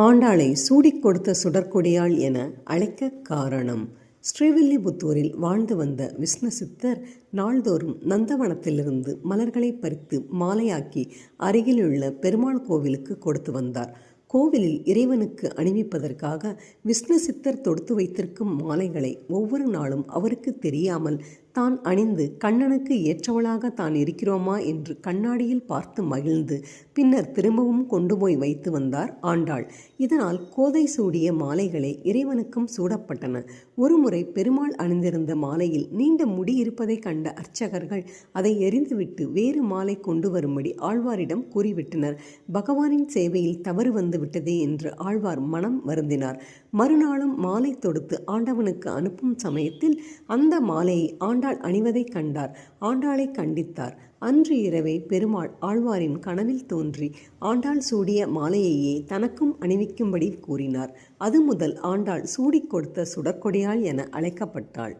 ஆண்டாளை சூடிக் கொடுத்த சுடற்கொடியாள் என அழைக்க காரணம். ஸ்ரீவில்லிபுத்தூரில் வாழ்ந்து வந்த விஷ்ணு சித்தர் நாள்தோறும் நந்தவனத்திலிருந்து மலர்களை பறித்து மாலையாக்கி அருகிலுள்ள பெருமாள் கோவிலுக்கு கொடுத்து வந்தார். கோவிலில் இறைவனுக்கு அணிவிப்பதற்காக விஷ்ணு சித்தர் தொடுத்து வைத்திருக்கும் மாலைகளை ஒவ்வொரு நாளும் அவருக்கு தெரியாமல் தான் அணிந்து கண்ணனுக்கு ஏற்றவளாக தான் இருக்கிறோமா என்று கண்ணாடியில் பார்த்து மகிழ்ந்து பின்னர் திரும்பவும் கொண்டு போய் வைத்து வந்தார் ஆண்டாள். இதனால் கோதை சூடிய மாலைகளே இறைவனுக்கும் சூடப்பட்டன. ஒருமுறை பெருமாள் அணிந்திருந்த மாலையில் நீண்ட முடி இருப்பதை கண்ட அர்ச்சகர்கள் அதை எரிந்துவிட்டு வேறு மாலை கொண்டு வரும்படி ஆழ்வாரிடம் கூறிவிட்டனர். பகவானின் சேவையில் தவறு வந்து விட்டதே என்று ஆழ்வார் மனம் வருந்தினார். மறுநாளும் மாலை தொடுத்து ஆண்டவனுக்கு அனுப்பும் சமயத்தில் அந்த மாலையை ஆண்டாள் அணிவதை கண்டார். ஆண்டாளை கண்டித்தார். அன்று இரவே பெருமாள் ஆழ்வாரின் கனவில் தோன்றி ஆண்டாள் சூடிய மாலையையே தனக்கும் அணிவிக்கும்படி கூறினார். அது முதல் ஆண்டாள் சூடிக் கொடுத்த சுடற்கொடியாள் என அழைக்கப்பட்டாள்.